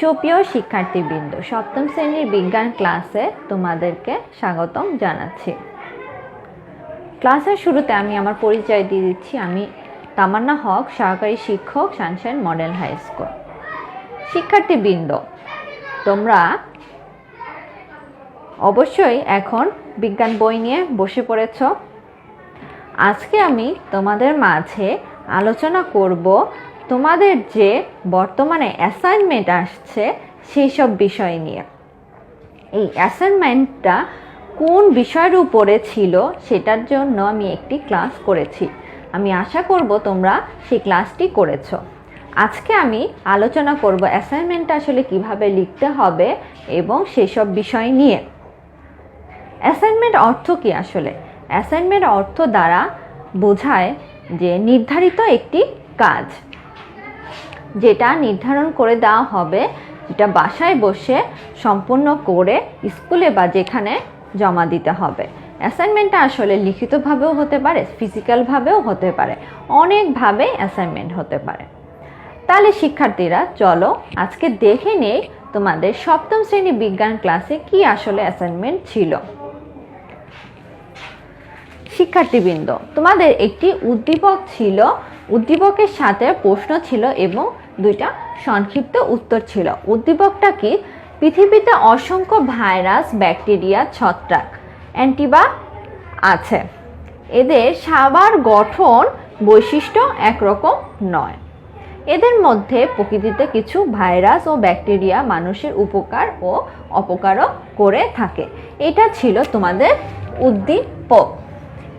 সুপ্রিয় শিক্ষার্থীবৃন্দ, সপ্তম শ্রেণির বিজ্ঞান ক্লাসে তোমাদেরকে স্বাগতম জানাচ্ছি। ক্লাসের শুরুতে আমি আমার পরিচয় দিয়ে দিচ্ছি। আমি তামান্না হক, সহকারী শিক্ষক সানশাইন মডেল হাই স্কুল। শিক্ষার্থীবৃন্দ, তোমরা অবশ্যই এখন বিজ্ঞান বই নিয়ে বসে পড়েছ। আজকে আমি তোমাদের মাঝে আলোচনা করব তোমাদের যে বর্তমানে অ্যাসাইনমেন্ট আসছে সেই সব বিষয় নিয়ে। এই অ্যাসাইনমেন্টটা কোন বিষয়ের উপরে ছিল সেটার জন্য আমি একটি ক্লাস করেছি। আমি আশা করব তোমরা সেই ক্লাসটি করেছ। আজকে আমি আলোচনা করব অ্যাসাইনমেন্টটা আসলে কীভাবে লিখতে হবে এবং সেসব বিষয় নিয়ে। অ্যাসাইনমেন্ট অর্থ কি আসলে? অ্যাসাইনমেন্ট অর্থ দ্বারা বোঝায় যে নির্ধারিত একটি কাজ। যেটা নির্ধারণ করে দেওয়া হবে, যেটা বাসায় বসে সম্পূর্ণ করে স্কুলে বা যেখানে জমা দিতে হবে। অ্যাসাইনমেন্টটা আসলে লিখিতভাবেও হতে পারে, ফিজিক্যালভাবেও হতে পারে, অনেকভাবে অ্যাসাইনমেন্ট হতে পারে। তাহলে শিক্ষার্থীরা, চলো আজকে দেখে নেই তোমাদের সপ্তম শ্রেণি বিজ্ঞান ক্লাসে কি আসলে অ্যাসাইনমেন্ট ছিল। শিক্ষার্থীবৃন্দ, তোমাদের একটি উদ্দীপক ছিল, উদ্দীপকের সাথে প্রশ্ন ছিল এবং দুইটা সংক্ষিপ্ত উত্তর ছিল। উদ্দীপকটা কি পৃথিবীতে অসংখ্য ভাইরাস, ব্যাকটেরিয়া, ছত্রাক, অ্যান্টিবা আছে। এদের সাবার গঠন বৈশিষ্ট্য একরকম নয়। এদের মধ্যে প্রকৃতিতে কিছু ভাইরাস ও ব্যাকটেরিয়া মানুষের উপকার ও অপকারও করে থাকে। এটা ছিল তোমাদের উদ্দীপক।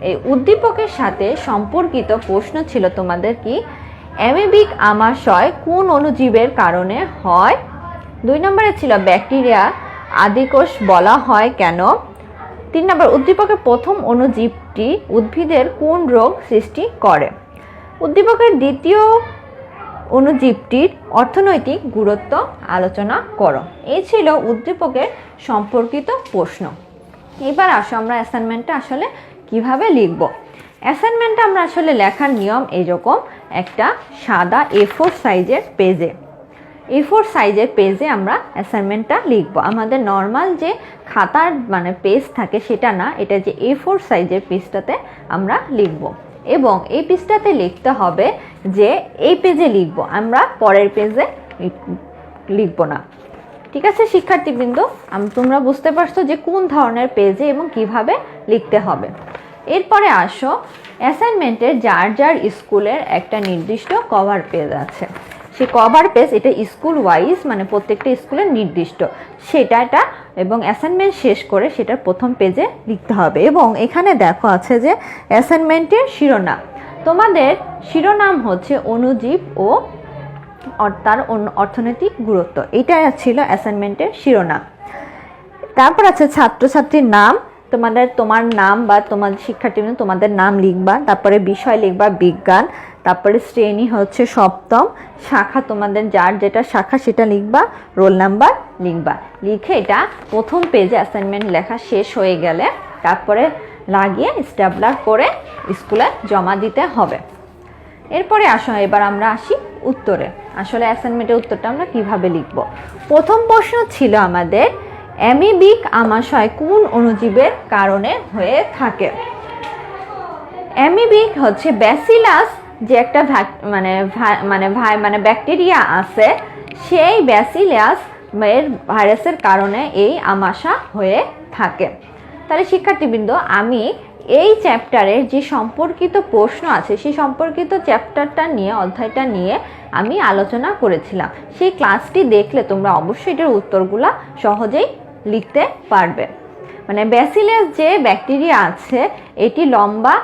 এই উদ্দীপকের সাথে সম্পর্কিত প্রশ্ন ছিল তোমাদের কি? অ্যামেবিক আমাশয় কোন অণুজীবের কারণে হয়? দুই নম্বরে ছিল ব্যাকটেরিয়া, আদিকোষ বলা হয় কেন? তিন নম্বর উদ্দীপকের প্রথম অণুজীবটি উদ্ভিদের কোন রোগ সৃষ্টি করে? উদ্দীপকের দ্বিতীয় অণুজীবটির অর্থনৈতিক গুরুত্ব আলোচনা করো। এই ছিল উদ্দীপকের সম্পর্কিত প্রশ্ন। এবার আসো আমরা অ্যাসাইনমেন্টটা আসলে কীভাবে লিখব? অ্যাসাইনমেন্টটা আমরা আসলে লেখার নিয়ম এরকম একটা সাদা এ ফোর সাইজের পেজে এ। ফোর সাইজের পেজে আমরা অ্যাসাইনমেন্টটা লিখব। আমাদের নর্মাল যে খাতার মানে পেজ থাকে সেটা না, এটা যে এ ফোর সাইজের পেজটাতে আমরা লিখব। এবং এই পেজটাতে লিখতে হবে যে এই পেজে লিখব। আমরা পরের পেজে লিখব না। ঠিক আছে, শিক্ষার্থীবৃন্দ? তোমরা বুঝতে পারছ যে কোন ধরনের পেজে এবং কীভাবে লিখতে হবে। এরপরে আসো অ্যাসাইনমেন্টের যার যার স্কুলের একটা নির্দিষ্ট কভার পেজ আছে। সেই কভার পেজ এটা স্কুল ওয়াইজ মানে প্রত্যেকটা স্কুলের নির্দিষ্ট। সেটা এটা এবং অ্যাসাইনমেন্ট শেষ করে সেটা প্রথম পেজে লিখতে হবে। এবং এখানে দেখো আছে যে অ্যাসাইনমেন্টের শিরোনাম। তোমাদের শিরোনাম হচ্ছে অণুজীব ও তার অর্থনৈতিক গুরুত্ব। এটা ছিল অ্যাসাইনমেন্টের শিরোনাম। তারপর আছে ছাত্রছাত্রীর নাম। তোমাদের তোমার নাম বা তোমার শিক্ষার্থী তোমাদের নাম লিখবা, তারপরে বিষয় লিখবা, বিজ্ঞান, তারপরে শ্রেণি হচ্ছে সপ্তম, শাখা তোমাদের যার যেটা শাখা সেটা লিখবা, রোল নাম্বার লিখবা। লিখে এটা প্রথম পেজে অ্যাসাইনমেন্ট লেখা শেষ হয়ে গেলে তারপরে লাগিয়ে স্ট্যাবলার করে স্কুলে জমা দিতে হবে। এরপরে আসো, এবার আমরা আসি উত্তরে। আসলে অ্যাসাইনমেন্টের উত্তরটা আমরা কীভাবে লিখব? প্রথম প্রশ্ন ছিল আমাদের অ্যামিবিক আমাশয় কোন অণুজীবের কারণে হয়ে থাকে? অ্যামিবিক হচ্ছে ব্যাসিলাস, যে একটা মানে মানে ভাই মানে ব্যাকটেরিয়া আছে, সেই ব্যাসিলাস এর ভাইরাসের কারণে এই আমাশা হয়ে থাকে। তাহলে শিক্ষার্থীবৃন্দ, আমি এই চ্যাপ্টারের যে সম্পর্কিত প্রশ্ন আছে, সেই সম্পর্কিত চ্যাপ্টারটা নিয়ে, অধ্যায়টা নিয়ে আমি আলোচনা করেছিলাম। সেই ক্লাসটি দেখলে তোমরা অবশ্যই এটার উত্তরগুলা সহজেই লিখতে পারবে। মানে ব্যাসিলাস যে ব্যাকটেরিয়া আছে, এটি লম্বা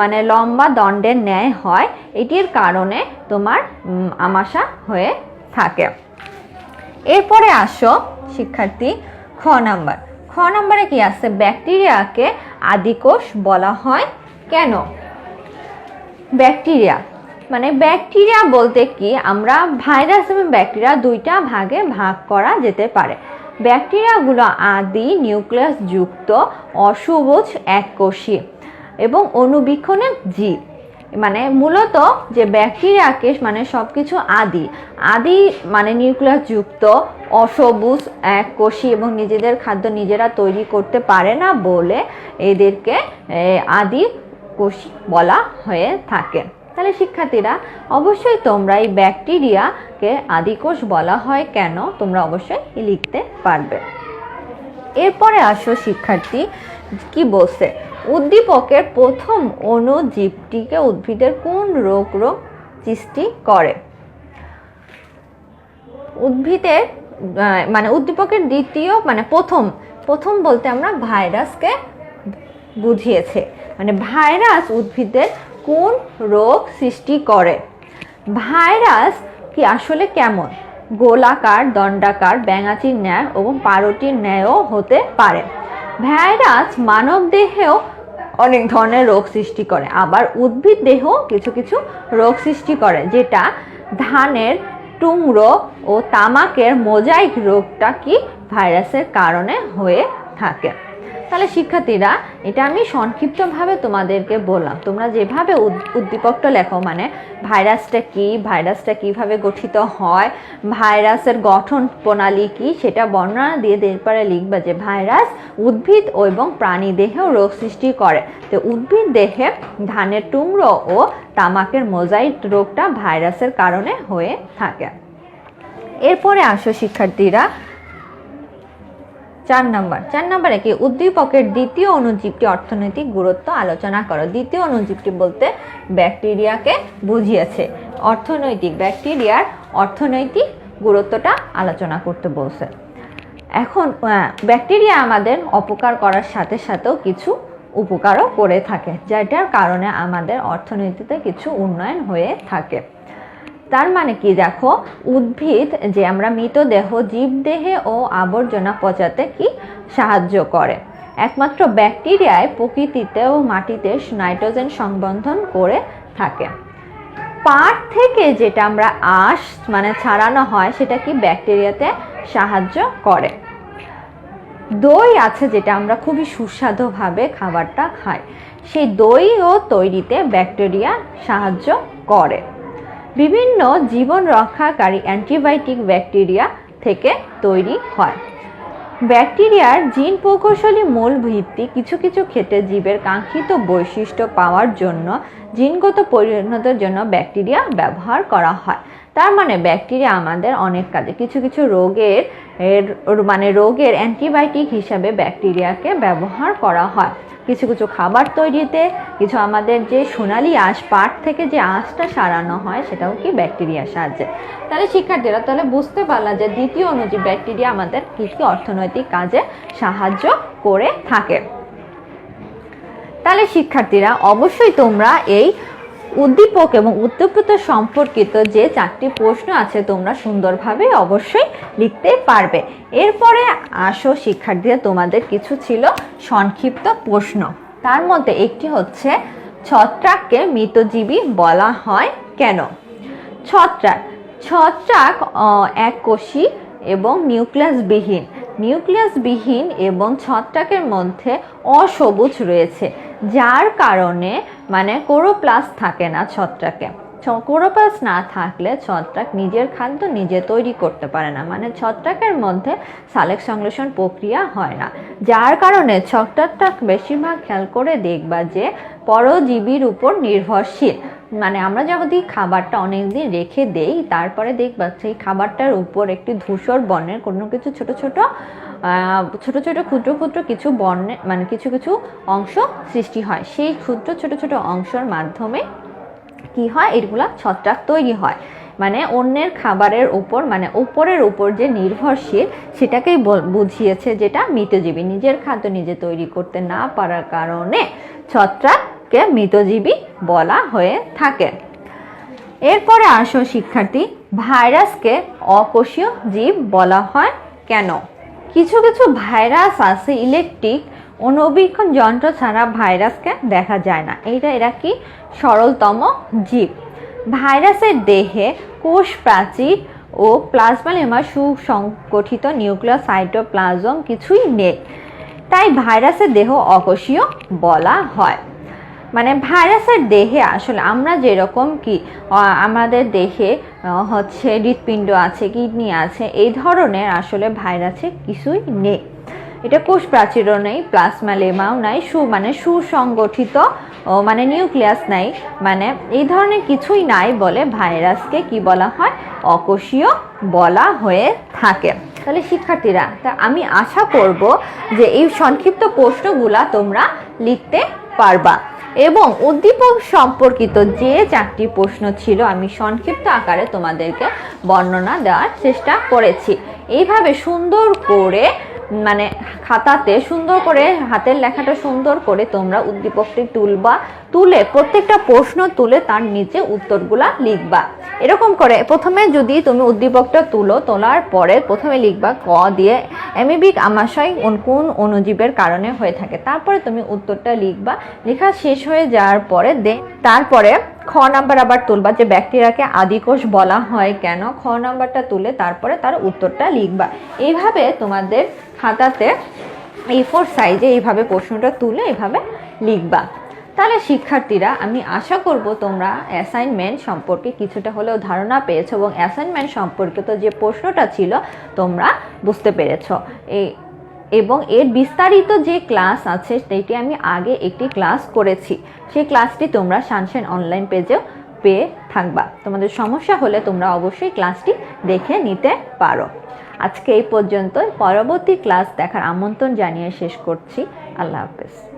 মানে লম্বা দণ্ডের ন্যায় হয়। এটির কারণে তোমার আমাশা হয়ে থাকে। এরপরে আসো, শিক্ষার্থী, খ নাম্বার। খ নাম্বারে কি আছে? ব্যাকটেরিয়াকে আদিকোষ বলা হয়। কেন? ব্যাকটেরিয়া। মানে ব্যাকটেরিয়া বলতে কি? আমরা ভাইরাস এবং ব্যাকটেরিয়া দুইটা ভাগে ভাগ করা যেতে পারে। ব্যাকটেরিয়াগুলো আদি নিউক্লিয়াস যুক্ত অসবুজ এককোষী এবং অণুবীক্ষণে জীব। মানে মূলত যে ব্যাকটেরিয়াকে মানে সব কিছু আদি আদি মানে নিউক্লিয়াস যুক্ত অসবুজ এক কোষী এবং নিজেদের খাদ্য নিজেরা তৈরি করতে পারে না বলে এদেরকে আদি কোষী বলা হয়ে থাকে। তাহলে শিক্ষার্থীরা, অবশ্যই তোমরা এই ব্যাকটেরিয়াকে আদিকোষ বলা হয় কেন? তোমরা অবশ্যই লিখতে পারবে। এরপরে আসো শিক্ষার্থী, কি বলছে? উদ্দীপকের প্রথম অণুজীবটিকে উদ্ভিদের কোন রোগ রোগ সৃষ্টি করে? উদ্ভিদের মানে উদ্দীপকের দ্বিতীয় মানে প্রথম প্রথম বলতে আমরা ভাইরাসকে বুঝিয়েছে। মানে ভাইরাস উদ্ভিদের কোন রোগ সৃষ্টি করে? ভাইরাস কি আসলে কেমন? গোলাকার, দণ্ডাকার, ব্যাঙাচির ন্যায় এবং পারটির ন্যায়ও হতে পারে। ভাইরাস মানব দেহেও অনেক ধরনের রোগ সৃষ্টি করে। আবার উদ্ভিদ দেহ কিছু কিছু রোগ সৃষ্টি করে, যেটা ধানের টুংরো ও তামাকের মোজাইক রোগটা কি ভাইরাসের কারণে হয়ে থাকে। তাহলে শিক্ষার্থীরা, এটা আমি সংক্ষিপ্তভাবে তোমাদেরকে বললাম। তোমরা যেভাবে উদ্দীপকটা লেখো মানে ভাইরাসটা কি, ভাইরাসটা কীভাবে গঠিত হয়, ভাইরাসের গঠন প্রণালী কি, সেটা বর্ণনা দিয়ে এরপরে লিখবা যে ভাইরাস উদ্ভিদ এবং প্রাণী দেহেও রোগ সৃষ্টি করে। তো উদ্ভিদ দেহে ধানের টুমড়ো ও তামাকের মোজাইক রোগটা ভাইরাসের কারণে হয়ে থাকে। এরপরে আসো শিক্ষার্থীরা চার নম্বর। চার নাম্বারে কি? উদ্দীপকের দ্বিতীয় অণুজীবটি অর্থনৈতিক গুরুত্ব আলোচনা করো। দ্বিতীয় অণুজীবটি বলতে ব্যাকটেরিয়াকে বুঝিয়েছে। অর্থনৈতিক ব্যাকটেরিয়ার অর্থনৈতিক গুরুত্বটা আলোচনা করতে বলছে। এখন ব্যাকটেরিয়া আমাদের অপকার করার সাথে সাথেও কিছু উপকারও করে থাকে, যেটার কারণে আমাদের অর্থনীতিতে কিছু উন্নয়ন হয়ে থাকে। তার মানে কি? দেখো, উদ্ভিদ যে আমরা মৃতদেহ, জীবদেহে ও আবর্জনা পচাতে কি সাহায্য করে? একমাত্র ব্যাকটেরিয়ায় প্রকৃতিতে ও মাটিতে নাইট্রোজেন সংবন্ধন করে থাকে। পাট থেকে যেটা আমরা আঁশ মানে ছাড়ানো হয়, সেটা কি ব্যাকটেরিয়াতে সাহায্য করে। দই আছে যেটা আমরা খুবই সুস্বাদুভাবে খাবারটা খাই। সেই দইও তৈরিতে ব্যাকটেরিয়া সাহায্য করে। বিভিন্ন জীবন রক্ষাকারী অ্যান্টিবায়োটিক ব্যাকটেরিয়া থেকে তৈরি হয়। ব্যাকটেরিয়ার জিন প্রকৌশলী মূল ভিত্তি কিছু কিছু ক্ষেত্রে জীবের কাঙ্ক্ষিত বৈশিষ্ট্য পাওয়ার জন্য, জিনগত পরিণতের জন্য ব্যাকটেরিয়া ব্যবহার করা হয়। তার মানে ব্যাকটেরিয়া আমাদের অনেক কাজে। কিছু কিছু রোগের মানে রোগের অ্যান্টিবায়োটিক হিসাবে ব্যাকটেরিয়াকে ব্যবহার করা হয়। কিছু কিছু খাবার তৈরিতে, কিছু আমাদের যে সোনালি আঁশ, পাট থেকে যে আঁশটা সারানো হয়, সেটাও কি ব্যাকটেরিয়ার সাহায্যে? তাহলে শিক্ষার্থীরা তাহলে বুঝতে পারলাম যে দ্বিতীয় অনুজীব ব্যাকটেরিয়া আমাদের কী কী অর্থনৈতিক কাজে সাহায্য করে থাকে। তাহলে শিক্ষার্থীরা, অবশ্যই তোমরা এই উদ্দীপক এবং উদ্দীপিত সম্পর্কিত যে চারটি প্রশ্ন আছে তোমরা সুন্দরভাবে অবশ্যই লিখতে পারবে। এরপরে আসো শিক্ষার্থীরা তোমাদের কিছু ছিল সংক্ষিপ্ত প্রশ্ন। তার মধ্যে একটি হচ্ছে ছত্রাককে মৃতজীবী বলা হয় কেন? ছত্রাক। ছত্রাক আহ, এক কোষী এবং নিউক্লিয়াসবিহীন। নিউক্লিয়াসবিহীন এবং ছত্রাকের মধ্যে অসবুজ রয়েছে। যার কারণে মানে কোরোপ্লাস থাকে না ছত্রাকে। কোরোপ্লাস না থাকলে ছত্রাক নিজের খাদ্য নিজে তৈরি করতে পারে না। মানে ছত্রাকের মধ্যে সালেক সংশ্লেষণ প্রক্রিয়া হয় না। যার কারণে ছত্রাকটা বেশিরভাগ খেয়াল করে দেখবা যে পরজীবীর উপর নির্ভরশীল। মানে আমরা যদি খাবারটা অনেক দিন রেখে দেই, তারপরে দেখবা সেই খাবারটার উপর একটি ধূসর বর্ণের কোনো কিছু ছোট ছোট ছোট ছোট ক্ষুদ্র ক্ষুদ্র কিছু বর্ণের মানে কিছু কিছু অংশ সৃষ্টি হয়। সেই ক্ষুদ্র ছোট ছোট অংশের মাধ্যমে কি হয়? এগুলা ছত্রাক তৈরি হয়। মানে অন্যের খাবারের উপর মানে উপরের উপর যে নির্ভরশীল, সেটাকেই বুঝিয়েছে যেটা মৃতজীবী। নিজের খাদ্য নিজে তৈরি করতে না পারার কারণে ছত্রাককে মৃতজীবী বলা হয়ে থাকে। এরপরে আসো শিক্ষার্থী, ভাইরাসকে অকোষীয় জীব বলা হয় কেন? কিছু কিছু ভাইরাস আছে, ইলেকট্রিক অনুবীক্ষণ যন্ত্র ছাড়া ভাইরাসকে দেখা যায় না। এইটা এরা কি? সরলতম জীব। ভাইরাসের দেহে কোষ প্রাচীর ও প্লাজমালেমা সুসংগঠিত নিউক্লিয়াস সাইটোপ্লাজম কিছুই নেই। তাই ভাইরাসের দেহ অকোষীয় বলা হয়। মানে ভাইরাসের দেহে আসলে আমরা যেরকম কি আমাদের দেহে হচ্ছে হৃৎপিণ্ড আছে, কিডনি আছে, এই ধরনের আসলে ভাইরাসে কিছুই নেই। এটা কোষ প্রাচীরও নেই, প্লাজমা, লেমাও নাই, সু মানে সুসংগঠিত মানে নিউক্লিয়াস নাই মানে এই ধরনের কিছুই নাই বলে ভাইরাসকে কি বলা হয়? অকোষীয় বলা হয়ে থাকে। তাহলে শিক্ষার্থীরা, তা আমি আশা করব যে এই সংক্ষিপ্ত প্রশ্নগুলা তোমরা লিখতে পারবা। এবং উদ্দীপক সম্পর্কিত যে চারটি প্রশ্ন ছিল, আমি সংক্ষিপ্ত আকারে তোমাদেরকে বর্ণনা দেওয়ার চেষ্টা করেছি। এইভাবে সুন্দর করে মানে খাতাতে সুন্দর করে, হাতের লেখাটা সুন্দর করে তোমরা উদ্দীপকটি তুলবা, তুলে প্রত্যেকটা প্রশ্ন তুলে তার নিচে উত্তরগুলা লিখবা। এরকম করে প্রথমে যদি তুমি উদ্দীপকটা তুলো, তোলার পরে প্রথমে লিখবা ক দিয়ে, অ্যামিবিক আমাশয় কোন- অণুজীবের কারণে হয়ে থাকে। তারপরে তুমি উত্তরটা লিখবা। লেখা শেষ হয়ে যাওয়ার পরে দে তারপরে খ নাম্বার আবার তুলবা যে ব্যাকটেরিয়াকে আদিকোষ বলা হয় কেন? খ নাম্বারটা তুলে তারপরে তার উত্তরটা লিখবা। এইভাবে তোমাদের খাতাতে এই ফোর সাইজে এইভাবে প্রশ্নটা তুলে এভাবে লিখবা। তাহলে শিক্ষার্থীরা, আমি আশা করব তোমরা অ্যাসাইনমেন্ট সম্পর্কে কিছুটা হলেও ধারণা পেয়েছ এবং অ্যাসাইনমেন্ট সম্পর্কিত যে প্রশ্নটা ছিল, তোমরা বুঝতে পেরেছ। এই এবং এর বিস্তারিত যে ক্লাস আছে, সেটি আমি আগে একটি ক্লাস করেছি। সেই ক্লাসটি তোমরা সানশাইন অনলাইন পেজেও পেয়ে থাকবা। তোমাদের সমস্যা হলে তোমরা অবশ্যই ক্লাসটি দেখে নিতে পারো। আজকে এই পর্যন্ত পরবর্তী ক্লাস দেখার আমন্ত্রণ জানিয়ে শেষ করছি। আল্লাহ হাফেজ।